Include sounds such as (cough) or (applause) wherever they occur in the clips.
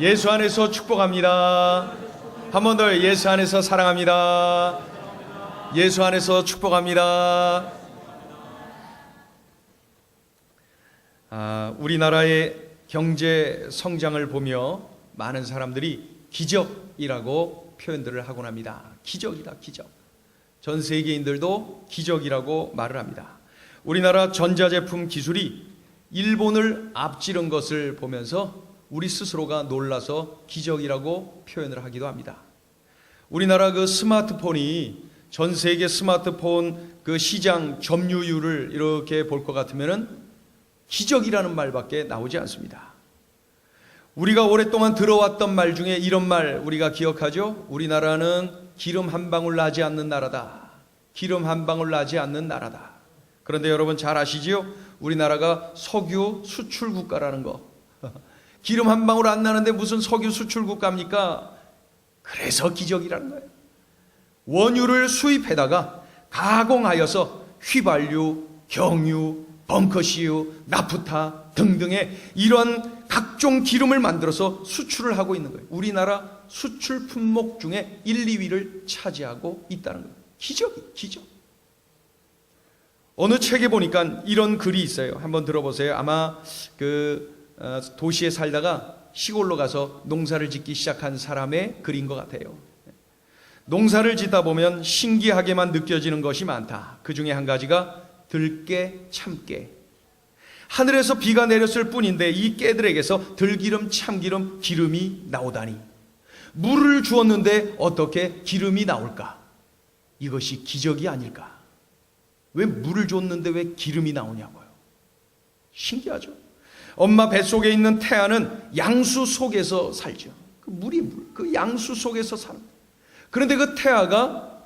예수 안에서 축복합니다. 한 번 더 예수 안에서 사랑합니다. 예수 안에서 축복합니다. 아, 우리나라의 경제 성장을 보며 많은 사람들이 기적이라고 표현들을 하곤 합니다. 기적이다, 기적. 전 세계인들도 기적이라고 말을 합니다. 우리나라 전자제품 기술이 일본을 앞지른 것을 보면서 우리 스스로가 놀라서 기적이라고 표현을 하기도 합니다. 우리나라 그 스마트폰이 전 세계 스마트폰 그 시장 점유율을 이렇게 볼 것 같으면은 기적이라는 말밖에 나오지 않습니다. 우리가 오랫동안 들어왔던 말 중에 이런 말 우리가 기억하죠? 우리나라는 기름 한 방울 나지 않는 나라다. 기름 한 방울 나지 않는 나라다. 그런데 여러분 잘 아시지요? 우리나라가 석유 수출 국가라는 거. (laughs) 기름 한 방울 안 나는데 무슨 석유 수출 국가입니까? 그래서 기적이라는 거예요. 원유를 수입해다가 가공하여서 휘발유, 경유, 벙커시유, 나프타 등등의 이런 각종 기름을 만들어서 수출을 하고 있는 거예요. 우리나라 수출 품목 중에 1, 2위를 차지하고 있다는 거예요. 기적이 기적. 어느 책에 보니까 이런 글이 있어요. 한번 들어보세요. 아마 그 어, 도시에 살다가 시골로 가서 농사를 짓기 시작한 사람의 글인 것 같아요. 농사를 짓다 보면 신기하게만 느껴지는 것이 많다. 그 중에 한 가지가 들깨, 참깨. 하늘에서 비가 내렸을 뿐인데 이 깨들에게서 들기름, 참기름, 기름이 나오다니. 물을 주었는데 어떻게 기름이 나올까? 이것이 기적이 아닐까? 왜 물을 줬는데 왜 기름이 나오냐고요? 신기하죠? 엄마 뱃속에 있는 태아는 양수 속에서 살죠. 그 물이 물, 그 양수 속에서 사는. 그런데 그 태아가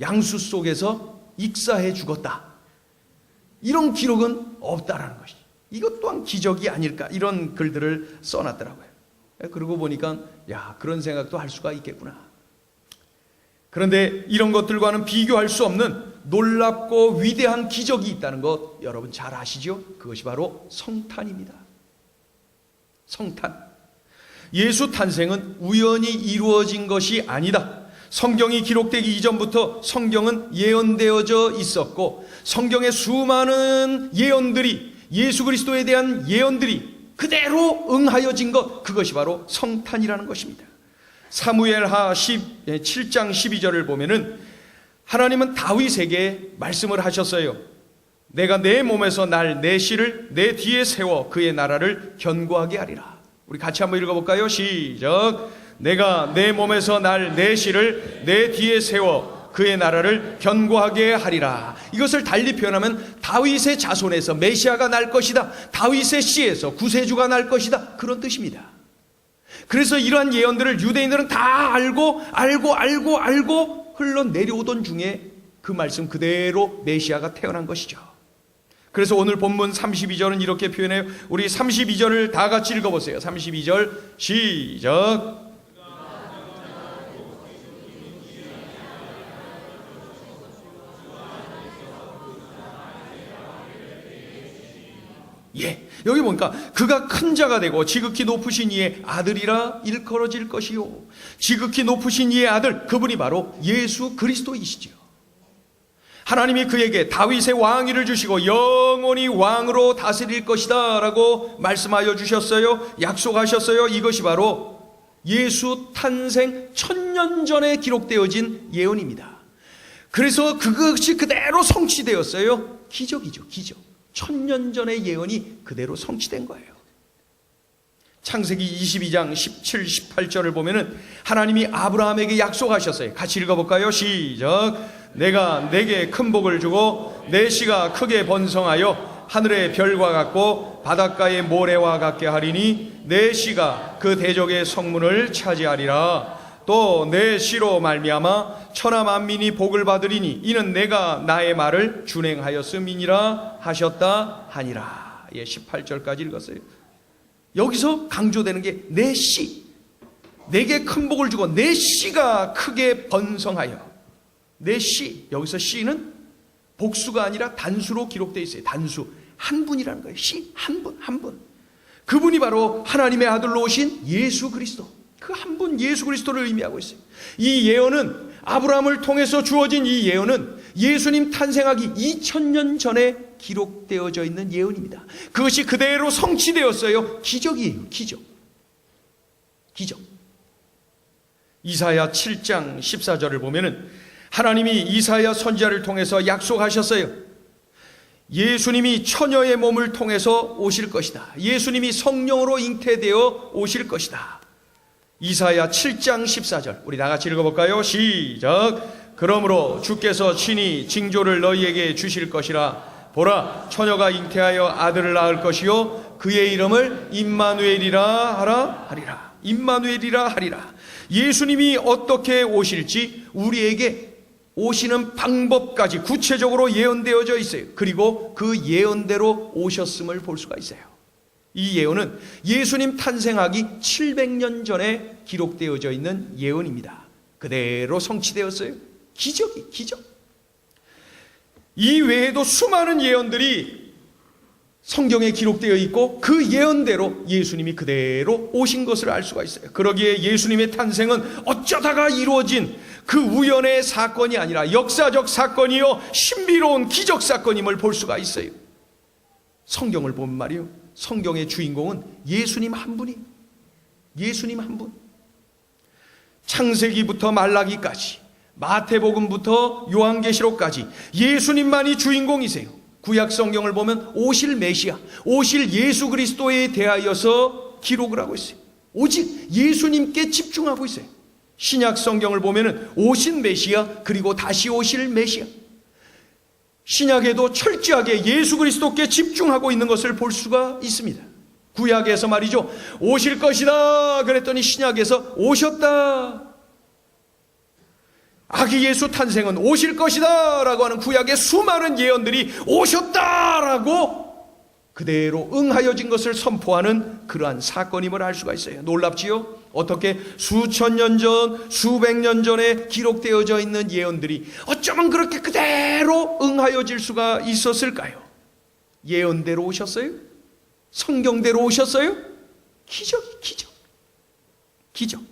양수 속에서 익사해 죽었다. 이런 기록은 없다라는 것이. 이것 또한 기적이 아닐까 이런 글들을 써놨더라고요. 그러고 보니까 야 그런 생각도 할 수가 있겠구나. 그런데 이런 것들과는 비교할 수 없는 놀랍고 위대한 기적이 있다는 것 여러분 잘 아시죠? 그것이 바로 성탄입니다. 성탄. 예수 탄생은 우연히 이루어진 것이 아니다. 성경이 기록되기 이전부터 성경은 예언되어져 있었고 성경의 수많은 예언들이 예수 그리스도에 대한 예언들이 그대로 응하여진 것 그것이 바로 성탄이라는 것입니다. 사무엘하 7장 12절을 보면은 하나님은 다윗에게 말씀을 하셨어요. 내가 내 몸에서 날 내 씨를 내 뒤에 세워 그의 나라를 견고하게 하리라. 우리 같이 한번 읽어볼까요? 시작. 내가 내 몸에서 날 내 씨를 내 뒤에 세워 그의 나라를 견고하게 하리라. 이것을 달리 표현하면 다윗의 자손에서 메시아가 날 것이다. 다윗의 씨에서 구세주가 날 것이다. 그런 뜻입니다. 그래서 이러한 예언들을 유대인들은 다 알고 알고 알고 알고 흘러내려오던 중에 그 말씀 그대로 메시아가 태어난 것이죠. 그래서 오늘 본문 32절은 이렇게 표현해요. 우리 32절을 다 같이 읽어보세요. 32절 시작. 예. 여기 보니까 그가 큰 자가 되고 지극히 높으신 이의 아들이라 일컬어질 것이요. 지극히 높으신 이의 아들 그분이 바로 예수 그리스도이시지요. 하나님이 그에게 다윗의 왕위를 주시고 영원히 왕으로 다스릴 것이다 라고 말씀하여 주셨어요. 약속하셨어요. 이것이 바로 예수 탄생 천년 전에 기록되어진 예언입니다. 그래서 그것이 그대로 성취되었어요. 기적이죠, 기적. 천년 전의 예언이 그대로 성취된 거예요. 창세기 22장 17, 18절을 보면은 하나님이 아브라함에게 약속하셨어요. 같이 읽어볼까요? 시작. 내가 내게 큰 복을 주고 내 씨가 크게 번성하여 하늘의 별과 같고 바닷가의 모래와 같게 하리니 내 씨가 그 대적의 성문을 차지하리라. 또 내 씨로 말미암아 천하 만민이 복을 받으리니 이는 내가 나의 말을 준행하였음이니라 하셨다 하니라. 예, 18절까지 읽었어요. 여기서 강조되는 게 내 씨. 내게 큰 복을 주고 내 씨가 크게 번성하여. 내 씨. 여기서 씨는 복수가 아니라 단수로 기록되어 있어요. 단수. 한 분이라는 거예요. 씨. 한 분, 한 분. 그분이 바로 하나님의 아들로 오신 예수 그리스도. 그 한 분 예수 그리스도를 의미하고 있어요. 이 예언은 아브라함을 통해서 주어진 이 예언은 예수님 탄생하기 2000년 전에 기록되어져 있는 예언입니다. 그것이 그대로 성취되었어요. 기적이에요. 기적. 기적. 이사야 7장 14절을 보면은 하나님이 이사야 선지자를 통해서 약속하셨어요. 예수님이 처녀의 몸을 통해서 오실 것이다. 예수님이 성령으로 잉태되어 오실 것이다. 이사야 7장 14절. 우리 다 같이 읽어 볼까요? 시작. 그러므로 주께서 친히 징조를 너희에게 주실 것이라. 보라, 처녀가 잉태하여 아들을 낳을 것이요. 그의 이름을 임마누엘이라 하라 하리라. 임마누엘이라 하리라. 예수님이 어떻게 오실지 우리에게 오시는 방법까지 구체적으로 예언되어져 있어요. 그리고 그 예언대로 오셨음을 볼 수가 있어요. 이 예언은 예수님 탄생하기 700년 전에 기록되어져 있는 예언입니다. 그대로 성취되었어요. 기적이 기적. 이 외에도 수많은 예언들이 성경에 기록되어 있고 그 예언대로 예수님이 그대로 오신 것을 알 수가 있어요. 그러기에 예수님의 탄생은 어쩌다가 이루어진 그 우연의 사건이 아니라 역사적 사건이요 신비로운 기적 사건임을 볼 수가 있어요. 성경을 보면 말이요. 성경의 주인공은 예수님 한 분이 예수님 한 분. 창세기부터 말라기까지 마태복음부터 요한계시록까지 예수님만이 주인공이세요. 구약 성경을 보면 오실 메시아, 오실 예수 그리스도에 대하여서 기록을 하고 있어요. 오직 예수님께 집중하고 있어요. 신약 성경을 보면은 오신 메시아 그리고 다시 오실 메시아. 신약에도 철저하게 예수 그리스도께 집중하고 있는 것을 볼 수가 있습니다. 구약에서 말이죠. 오실 것이다. 그랬더니 신약에서 오셨다. 아기 예수 탄생은 오실 것이다. 라고 하는 구약의 수많은 예언들이 오셨다 라고 그대로 응하여진 것을 선포하는 그러한 사건임을 알 수가 있어요. 놀랍지요? 어떻게 수천 년 전, 수백 년 전에 기록되어져 있는 예언들이 어쩌면 그렇게 그대로 응하여질 수가 있었을까요? 예언대로 오셨어요? 성경대로 오셨어요? 기적, 기적. 기적.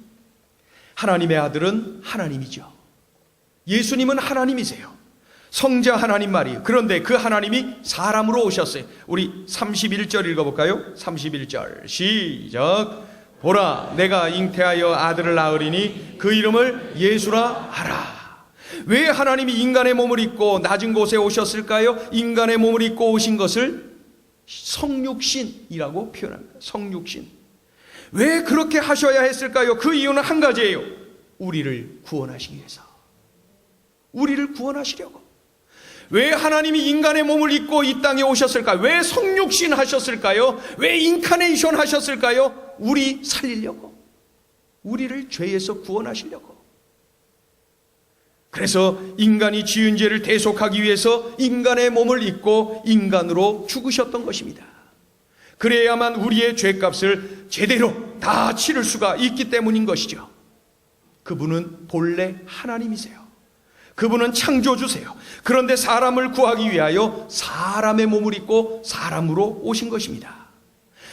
하나님의 아들은 하나님이죠. 예수님은 하나님이세요. 성자 하나님 말이 그런데 그 하나님이 사람으로 오셨어요. 우리 31절 읽어볼까요? 31절 시작. 보라, 내가 잉태하여 아들을 낳으리니 그 이름을 예수라 하라. 왜 하나님이 인간의 몸을 입고 낮은 곳에 오셨을까요? 인간의 몸을 입고 오신 것을 성육신이라고 표현합니다. 성육신. 왜 그렇게 하셔야 했을까요? 그 이유는 한 가지예요. 우리를 구원하시기 위해서. 우리를 구원하시려고. 왜 하나님이 인간의 몸을 입고 이 땅에 오셨을까요? 왜 성육신 하셨을까요? 왜 인카네이션 하셨을까요? 우리 살리려고. 우리를 죄에서 구원하시려고. 그래서 인간이 지은 죄를 대속하기 위해서 인간의 몸을 입고 인간으로 죽으셨던 것입니다. 그래야만 우리의 죄값을 제대로 다 치를 수가 있기 때문인 것이죠. 그분은 본래 하나님이세요. 그분은 창조주세요. 그런데 사람을 구하기 위하여 사람의 몸을 입고 사람으로 오신 것입니다.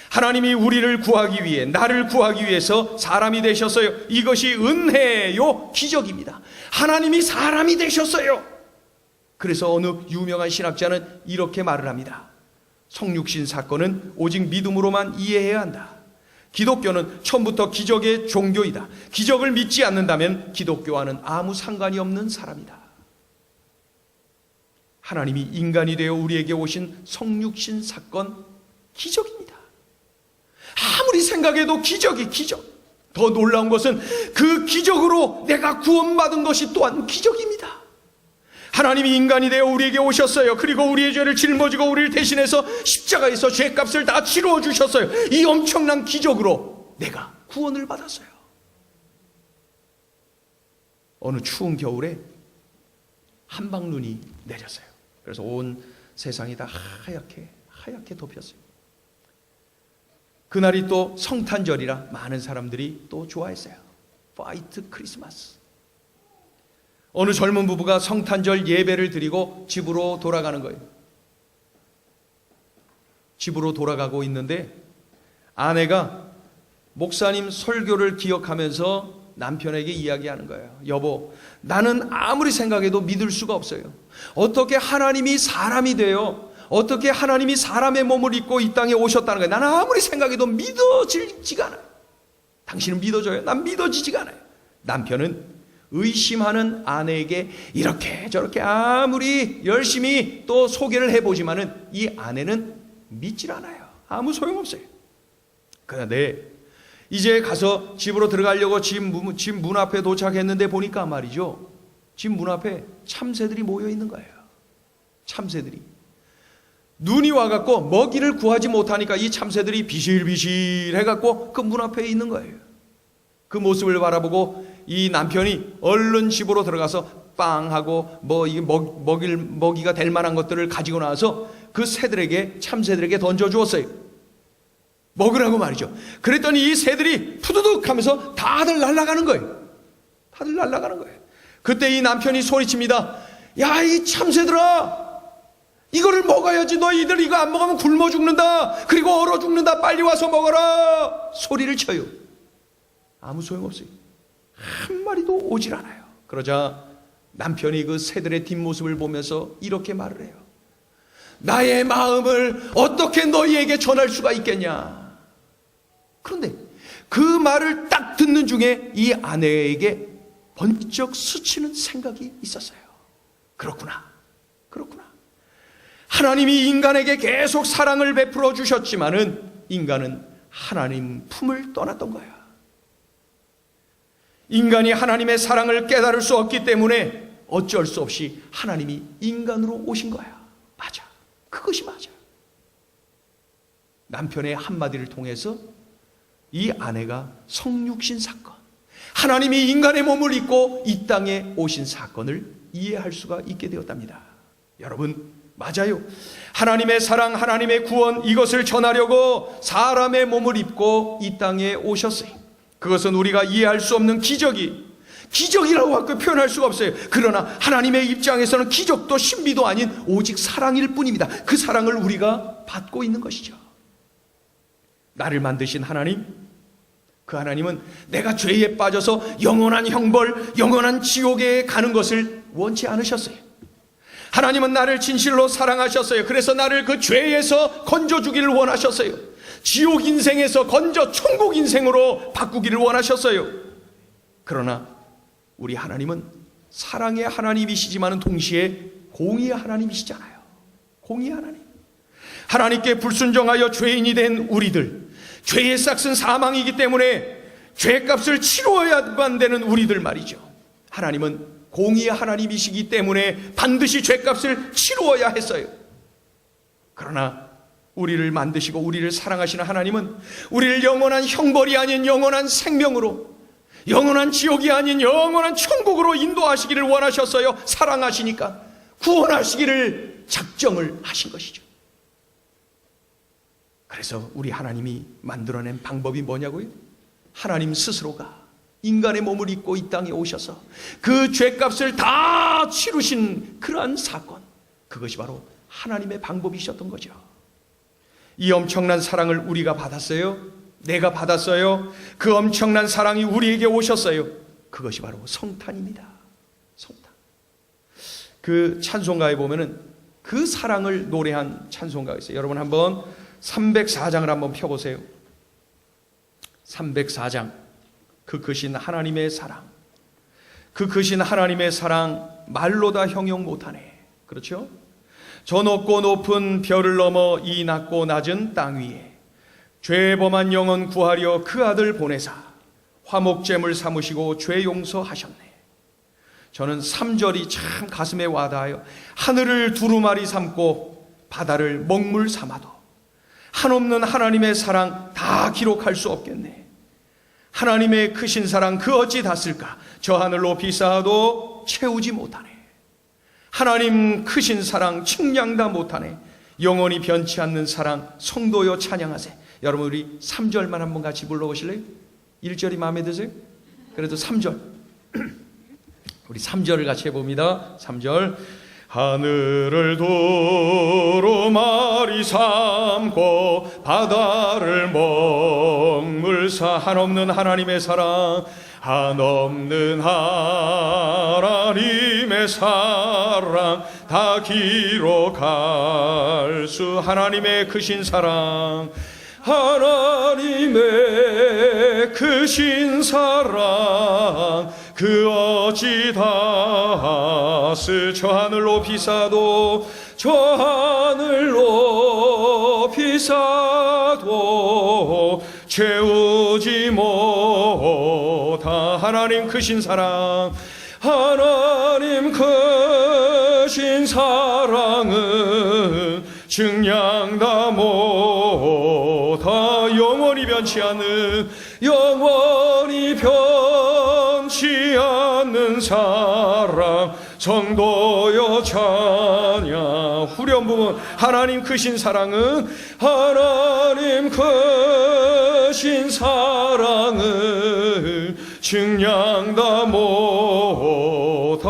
하나님이 우리를 구하기 위해, 나를 구하기 위해서 사람이 되셨어요. 이것이 은혜요, 기적입니다. 하나님이 사람이 되셨어요. 그래서 어느 유명한 신학자는 이렇게 말을 합니다. 성육신 사건은 오직 믿음으로만 이해해야 한다. 기독교는 처음부터 기적의 종교이다. 기적을 믿지 않는다면 기독교와는 아무 상관이 없는 사람이다. 하나님이 인간이 되어 우리에게 오신 성육신 사건 기적입니다. 아무리 생각해도 기적이 기적. 더 놀라운 것은 그 기적으로 내가 구원받은 것이 또한 기적입니다. 하나님이 인간이 되어 우리에게 오셨어요. 그리고 우리의 죄를 짊어지고 우리를 대신해서 십자가에서 죄값을 다 치루어 주셨어요. 이 엄청난 기적으로 내가 구원을 받았어요. 어느 추운 겨울에 한방눈이 내렸어요. 그래서 온 세상이 다 하얗게 하얗게 덮였어요. 그날이 또 성탄절이라 많은 사람들이 또 좋아했어요. 화이트 크리스마스. 어느 젊은 부부가 성탄절 예배를 드리고 집으로 돌아가는 거예요. 집으로 돌아가고 있는데 아내가 목사님 설교를 기억하면서 남편에게 이야기하는 거예요. 여보, 나는 아무리 생각해도 믿을 수가 없어요. 어떻게 하나님이 사람이 돼요? 어떻게 하나님이 사람의 몸을 입고 이 땅에 오셨다는 거예요? 나는 아무리 생각해도 믿어지지가 않아요. 당신은 믿어져요? 난 믿어지지가 않아요. 남편은 의심하는 아내에게 이렇게 저렇게 아무리 열심히 또 소개를 해보지만은 이 아내는 믿질 않아요. 아무 소용없어요. 그런데 이제 가서 집으로 들어가려고 집 문, 집 문 앞에 도착했는데 보니까 말이죠. 집 문 앞에 참새들이 모여 있는 거예요. 참새들이. 눈이 와갖고 먹이를 구하지 못하니까 이 참새들이 비실비실 해갖고 그 문 앞에 있는 거예요. 그 모습을 바라보고 이 남편이 얼른 집으로 들어가서 빵하고 뭐 이게 먹, 먹일 먹이가 될 만한 것들을 가지고 나와서 그 새들에게 참새들에게 던져 주었어요. 먹으라고 말이죠. 그랬더니 이 새들이 푸드득 하면서 다들 날아가는 거예요. 다들 날아가는 거예요. 그때 이 남편이 소리칩니다. 야, 이 참새들아! 이거를 먹어야지. 너희들 이거 안 먹으면 굶어 죽는다. 그리고 얼어 죽는다. 빨리 와서 먹어라. 소리를 쳐요. 아무 소용없어요. 한 마리도 오질 않아요. 그러자 남편이 그 새들의 뒷모습을 보면서 이렇게 말을 해요. 나의 마음을 어떻게 너희에게 전할 수가 있겠냐? 그런데 그 말을 딱 듣는 중에 이 아내에게 번쩍 스치는 생각이 있었어요. 그렇구나. 그렇구나. 하나님이 인간에게 계속 사랑을 베풀어 주셨지만은 인간은 하나님 품을 떠났던 거야. 인간이 하나님의 사랑을 깨달을 수 없기 때문에 어쩔 수 없이 하나님이 인간으로 오신 거야. 맞아. 그것이 맞아. 남편의 한마디를 통해서 이 아내가 성육신 사건, 하나님이 인간의 몸을 입고 이 땅에 오신 사건을 이해할 수가 있게 되었답니다. 여러분, 맞아요. 하나님의 사랑, 하나님의 구원, 이것을 전하려고 사람의 몸을 입고 이 땅에 오셨어요. 그것은 우리가 이해할 수 없는 기적이, 기적이라고 표현할 수가 없어요. 그러나 하나님의 입장에서는 기적도 신비도 아닌 오직 사랑일 뿐입니다. 그 사랑을 우리가 받고 있는 것이죠. 나를 만드신 하나님, 그 하나님은 내가 죄에 빠져서 영원한 형벌, 영원한 지옥에 가는 것을 원치 않으셨어요. 하나님은 나를 진실로 사랑하셨어요. 그래서 나를 그 죄에서 건져주기를 원하셨어요. 지옥 인생에서 건져 천국 인생으로 바꾸기를 원하셨어요. 그러나 우리 하나님은 사랑의 하나님이시지만은 동시에 공의의 하나님이시잖아요. 공의의 하나님. 하나님께 불순종하여 죄인이 된 우리들, 죄의 싹은 사망이기 때문에 죄값을 치러야만 되는 우리들 말이죠. 하나님은 공의의 하나님이시기 때문에 반드시 죄값을 치루어야 했어요. 그러나 우리를 만드시고 우리를 사랑하시는 하나님은 우리를 영원한 형벌이 아닌 영원한 생명으로 영원한 지옥이 아닌 영원한 천국으로 인도하시기를 원하셨어요. 사랑하시니까 구원하시기를 작정을 하신 것이죠. 그래서 우리 하나님이 만들어낸 방법이 뭐냐고요? 하나님 스스로가 인간의 몸을 입고 이 땅에 오셔서 그 죄값을 다 치르신 그러한 사건. 그것이 바로 하나님의 방법이셨던 거죠. 이 엄청난 사랑을 우리가 받았어요. 내가 받았어요. 그 엄청난 사랑이 우리에게 오셨어요. 그것이 바로 성탄입니다. 성탄. 그 찬송가에 보면은 그 사랑을 노래한 찬송가가 있어요. 여러분 한번 304장을 한번 펴보세요. 304장. 그 크신 하나님의 사랑. 그 크신 하나님의 사랑 말로 다 형용 못하네. 그렇죠? 저 높고 높은 별을 넘어 이 낮고 낮은 땅 위에 죄 범한 영혼 구하려 그 아들 보내사 화목제물 삼으시고 죄 용서하셨네. 저는 3절이 참 가슴에 와닿아요. 하늘을 두루마리 삼고 바다를 먹물 삼아도 한없는 하나님의 사랑 다 기록할 수 없겠네. 하나님의 크신 사랑 그 어찌 닿을까? 저 하늘 높이 쌓아도 채우지 못하네. 하나님 크신 사랑 측량 다 못하네. 영원히 변치 않는 사랑 성도여 찬양하세. 여러분 우리 3절만 한번 같이 불러보실래요? 1절이 마음에 드세요? 그래도 3절. (clears throat) 우리 3절을 같이 해봅니다. 3절. 하늘을 두루마리 삼고 바다를 먹물사 한없는 하나님의 사랑 한없는 하나님의 사랑 다 기록할 수 하나님의 크신 사랑. 하나님의 크신 사랑 그 어찌 다스 저 하늘 높이사도 저 하늘 높이사도 채우지 못 하 하나님 크신 사랑 하나님 크신 사랑은 증량다 못하 영원히 변치 않는 영원히 변치 않는 사랑 성도여 찬양. 후렴 부분 하나님 크신 사랑은 하나님 크신 사랑은 증량다 못하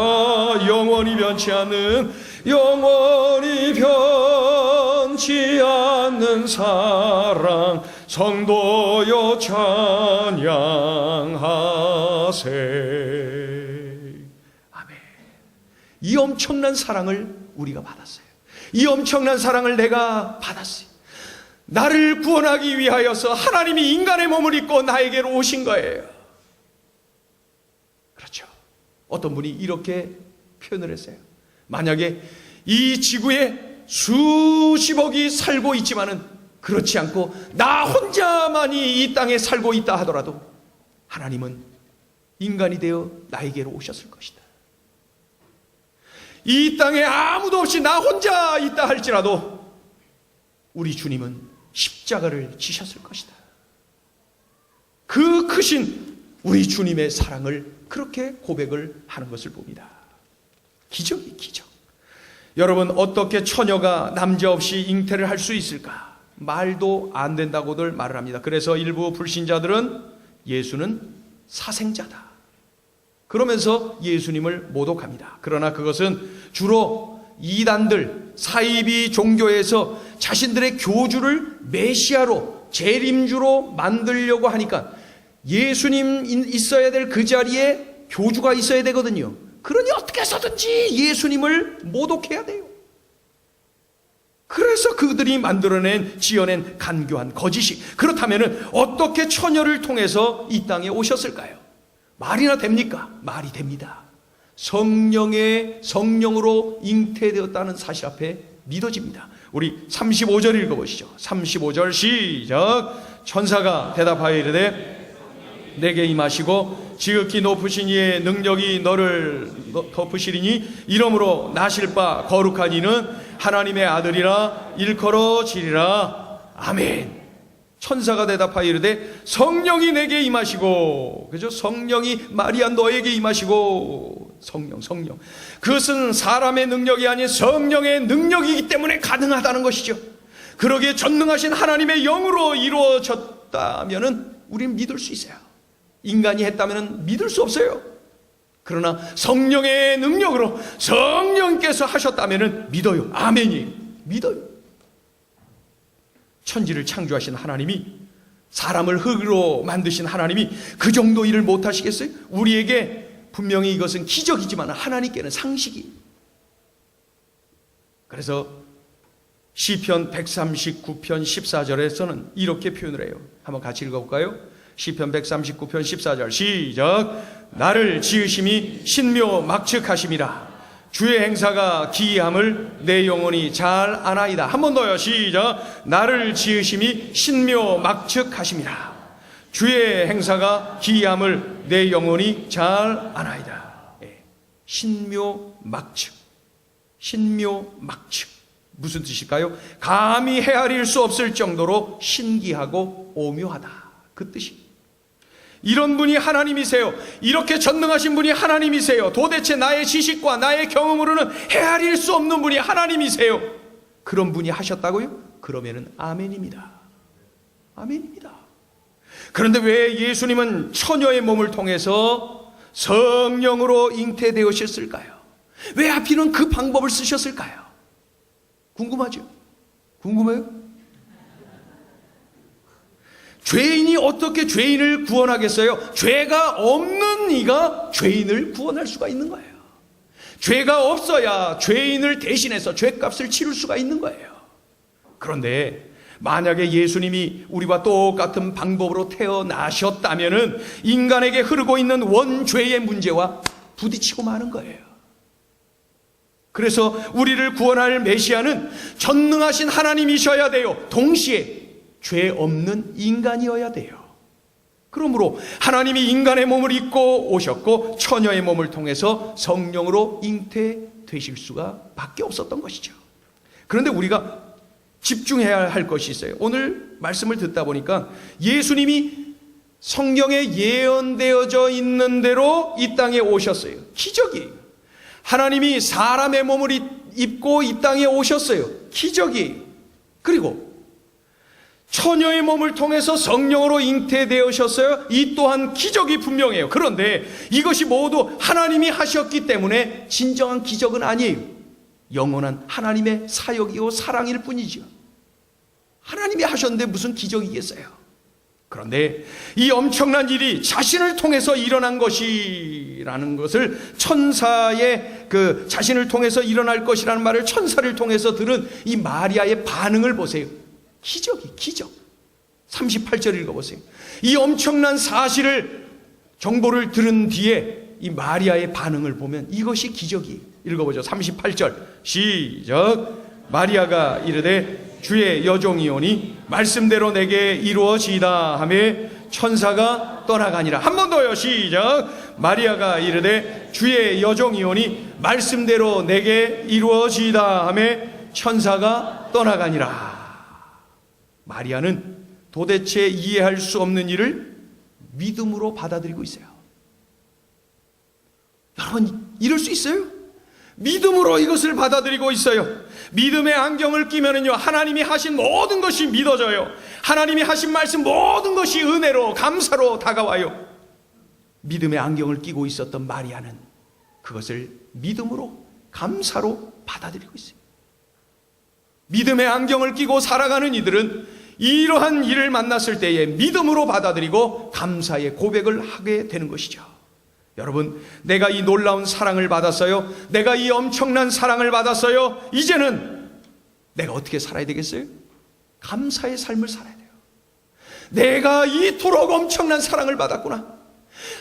영원히 변치 않는 영원히 변치 않는 사랑 성도여 찬양하세. 아멘. 이 엄청난 사랑을 우리가 받았어요. 이 엄청난 사랑을 내가 받았어요. 나를 구원하기 위하여서 하나님이 인간의 몸을 입고 나에게로 오신 거예요 어떤 분이 이렇게 표현을 했어요 만약에 이 지구에 수십억이 살고 있지만은 그렇지 않고 나 혼자만이 이 땅에 살고 있다 하더라도 하나님은 인간이 되어 나에게로 오셨을 것이다. 이 땅에 아무도 없이 나 혼자 있다 할지라도 우리 주님은 십자가를 지셨을 것이다. 그 크신 우리 주님의 사랑을 그렇게 고백을 하는 것을 봅니다. 기적이 기적. 여러분 어떻게 처녀가 남자 없이 잉태를 할 수 있을까? 말도 안 된다고들 말을 합니다. 그래서 일부 불신자들은 예수는 사생자다. 그러면서 예수님을 모독합니다. 그러나 그것은 주로 이단들 사이비 종교에서 자신들의 교주를 메시아로 재림주로 만들려고 하니까 예수님 있어야 될 그 자리에 교주가 있어야 되거든요. 그러니 어떻게 해서든지 예수님을 모독해야 돼요. 그래서 그들이 만들어낸 지어낸 간교한 거짓이 그렇다면 어떻게 처녀를 통해서 이 땅에 오셨을까요? 말이나 됩니까? 말이 됩니다. 성령의 성령으로 잉태되었다는 사실 앞에 믿어집니다. 우리 35절 읽어보시죠. 35절 시작. 천사가 대답하여 이르되 내게 임하시고 지극히 높으신 이의 능력이 너를 덮으시리니 이러므로 나실 바 거룩한 이는 하나님의 아들이라 일컬어지리라. 아멘. 천사가 대답하여 이르되 성령이 내게 임하시고 그죠 성령이 마리아 너에게 임하시고 성령 성령. 그것은 사람의 능력이 아닌 성령의 능력이기 때문에 가능하다는 것이죠. 그러기에 전능하신 하나님의 영으로 이루어졌다면은 우리는 믿을 수 있어요 인간이 했다면 믿을 수 없어요. 그러나 성령의 능력으로 성령께서 하셨다면 믿어요. 아멘이 믿어요. 천지를 창조하신 하나님이 사람을 흙으로 만드신 하나님이 그 정도 일을 못 하시겠어요? 우리에게 분명히 이것은 기적이지만 하나님께는 상식이. 그래서 시편 139편 14절에서는 이렇게 표현을 해요. 한번 같이 읽어 볼까요? 시편 139편 14절 시작. 나를 지으심이 신묘 막측하심이라. 주의 행사가 기이함을 내 영혼이 잘 아나이다. 한 번 더요. 시작. 나를 지으심이 신묘 막측하심이라. 주의 행사가 기이함을 내 영혼이 잘 아나이다. 예. 신묘 막측. 신묘 막측. 무슨 뜻일까요? 감히 헤아릴 수 없을 정도로 신기하고 오묘하다. 그 뜻입니다 이런 분이 하나님이세요. 이렇게 전능하신 분이 하나님이세요. 도대체 나의 지식과 나의 경험으로는 헤아릴 수 없는 분이 하나님이세요. 그런 분이 하셨다고요? 그러면은 아멘입니다. 아멘입니다. 그런데 왜 예수님은 처녀의 몸을 통해서 성령으로 잉태되으셨을까요? 왜 하필은 그 방법을 쓰셨을까요? 궁금하죠? 궁금해요? 죄인이 어떻게 죄인을 구원하겠어요? 죄가 없는 이가 죄인을 구원할 수가 있는 거예요. 죄가 없어야 죄인을 대신해서 죄값을 치를 수가 있는 거예요. 그런데 만약에 예수님이 우리와 똑같은 방법으로 태어나셨다면은 인간에게 흐르고 있는 원죄의 문제와 부딪히고 마는 거예요. 그래서 우리를 구원할 메시아는 전능하신 하나님이셔야 돼요. 동시에 죄 없는 인간이어야 돼요. 그러므로 하나님이 인간의 몸을 입고 오셨고 처녀의 몸을 통해서 성령으로 잉태되실 수가 밖에 없었던 것이죠. 그런데 우리가 집중해야 할 것이 있어요. 오늘 말씀을 듣다 보니까 예수님이 성경에 예언되어져 있는 대로 이 땅에 오셨어요. 기적이에요. 하나님이 사람의 몸을 입고 이 땅에 오셨어요. 기적이에요. 그리고 처녀의 몸을 통해서 성령으로 잉태되으셨어요. 이 또한 기적이 분명해요. 그런데 이것이 모두 하나님이 하셨기 때문에 진정한 기적은 아니에요. 영원한 하나님의 사역이고 사랑일 뿐이죠. 하나님이 하셨는데 무슨 기적이겠어요? 그런데 이 엄청난 일이 자신을 통해서 일어난 것이라는 것을 천사의 그 자신을 통해서 일어날 것이라는 말을 천사를 통해서 들은 이 마리아의 반응을 보세요. 기적이 기적. 38절 읽어보세요. 이 엄청난 사실을 정보를 들은 뒤에 이 마리아의 반응을 보면 이것이 기적이 읽어보죠. 38절 시작. 마리아가 이르되 주의 여종이오니 말씀대로 내게 이루어지이다 하매 천사가 떠나가니라. 한 번 더요. 시작. 마리아가 이르되 주의 여종이오니 말씀대로 내게 이루어지이다 하매 천사가 떠나가니라. 마리아는 도대체 이해할 수 없는 일을 믿음으로 받아들이고 있어요. 여러분, 이럴 수 있어요? 믿음으로 이것을 받아들이고 있어요. 믿음의 안경을 끼면은요, 하나님이 하신 모든 것이 믿어져요. 하나님이 하신 말씀 모든 것이 은혜로, 감사로 다가와요. 믿음의 안경을 끼고 있었던 마리아는 그것을 믿음으로, 감사로 받아들이고 있어요. 믿음의 안경을 끼고 살아가는 이들은 이러한 일을 만났을 때에 믿음으로 받아들이고 감사의 고백을 하게 되는 것이죠. 여러분, 내가 이 놀라운 사랑을 받았어요. 내가 이 엄청난 사랑을 받았어요. 이제는 내가 어떻게 살아야 되겠어요? 감사의 삶을 살아야 돼요. 내가 이토록 엄청난 사랑을 받았구나.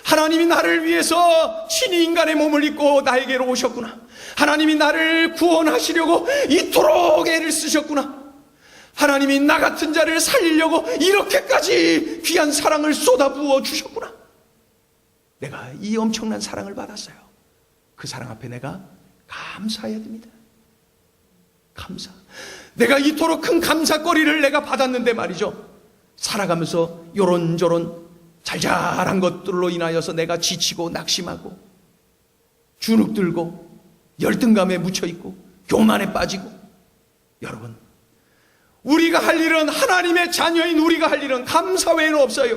하나님이 나를 위해서 친히 인간의 몸을 입고 나에게로 오셨구나. 하나님이 나를 구원하시려고 이토록 애를 쓰셨구나. 하나님이 나 같은 자를 살리려고 이렇게까지 귀한 사랑을 쏟아부어 주셨구나. 내가 이 엄청난 사랑을 받았어요. 그 사랑 앞에 내가 감사해야 됩니다. 감사. 내가 이토록 큰 감사거리를 내가 받았는데 말이죠. 살아가면서 요런저런 잘잘한 것들로 인하여서 내가 지치고 낙심하고 주눅들고 열등감에 묻혀있고 교만에 빠지고 여러분 우리가 할 일은 하나님의 자녀인 우리가 할 일은 감사 외에는 없어요.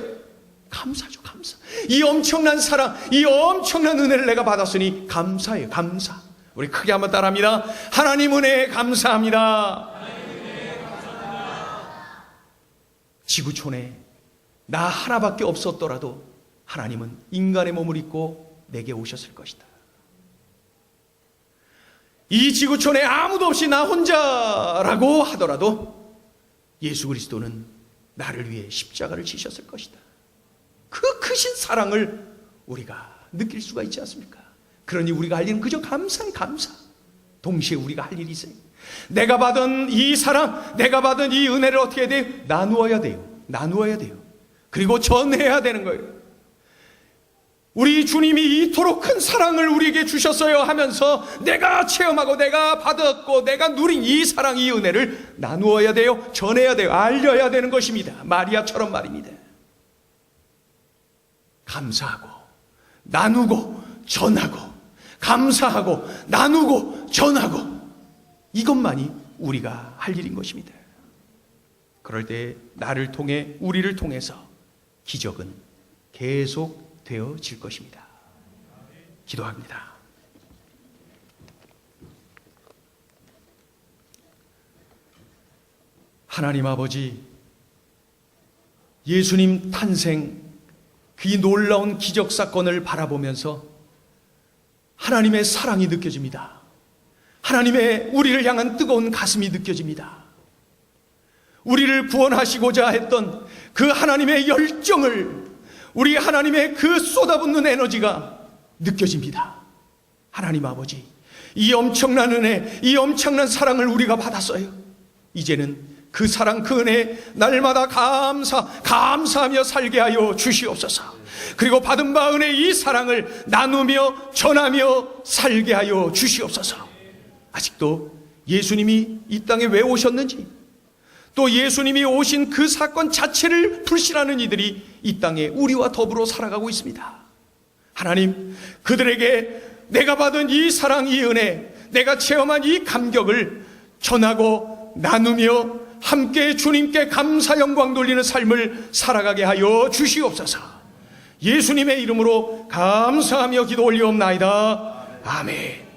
감사죠, 감사. 이 엄청난 사랑, 이 엄청난 은혜를 내가 받았으니 감사해요, 감사. 우리 크게 한번 따라합니다. 하나님 은혜 감사합니다. 지구촌에 나 하나밖에 없었더라도 하나님은 인간의 몸을 입고 내게 오셨을 것이다. 이 지구촌에 아무도 없이 나 혼자라고 하더라도 예수 그리스도는 나를 위해 십자가를 지셨을 것이다. 그 크신 사랑을 우리가 느낄 수가 있지 않습니까? 그러니 우리가 할 일은 그저 감사해, 감사. 동시에 우리가 할 일이 있어요. 내가 받은 이 사랑, 내가 받은 이 은혜를 어떻게 해야 돼요? 나누어야 돼요. 나누어야 돼요. 그리고 전해야 되는 거예요. 우리 주님이 이토록 큰 사랑을 우리에게 주셨어요 하면서 내가 체험하고 내가 받았고 내가 누린 이 사랑, 이 은혜를 나누어야 돼요. 전해야 돼요. 알려야 되는 것입니다. 마리아처럼 말입니다. 감사하고, 나누고, 전하고, 감사하고, 나누고, 전하고, 이것만이 우리가 할 일인 것입니다. 그럴 때 나를 통해, 우리를 통해서 기적은 계속 되어질 것입니다. 기도합니다. 하나님 아버지, 예수님 탄생 그 놀라운 기적 사건을 바라보면서 하나님의 사랑이 느껴집니다. 하나님의 우리를 향한 뜨거운 가슴이 느껴집니다. 우리를 구원하시고자 했던 그 하나님의 열정을 우리 하나님의 그 쏟아붓는 에너지가 느껴집니다. 하나님 아버지, 이 엄청난 은혜, 이 엄청난 사랑을 우리가 받았어요. 이제는 그 사랑, 그 은혜 날마다 감사, 감사하며 살게 하여 주시옵소서. 그리고 받은 바 은혜 이 사랑을 나누며 전하며 살게 하여 주시옵소서. 아직도 예수님이 이 땅에 왜 오셨는지, 또 예수님이 오신 그 사건 자체를 불신하는 이들이 이 땅에 우리와 더불어 살아가고 있습니다. 하나님, 그들에게 내가 받은 이 사랑, 이 은혜, 내가 체험한 이 감격을 전하고 나누며 함께 주님께 감사 영광 돌리는 삶을 살아가게 하여 주시옵소서. 예수님의 이름으로 감사하며 기도 올리옵나이다. 아멘.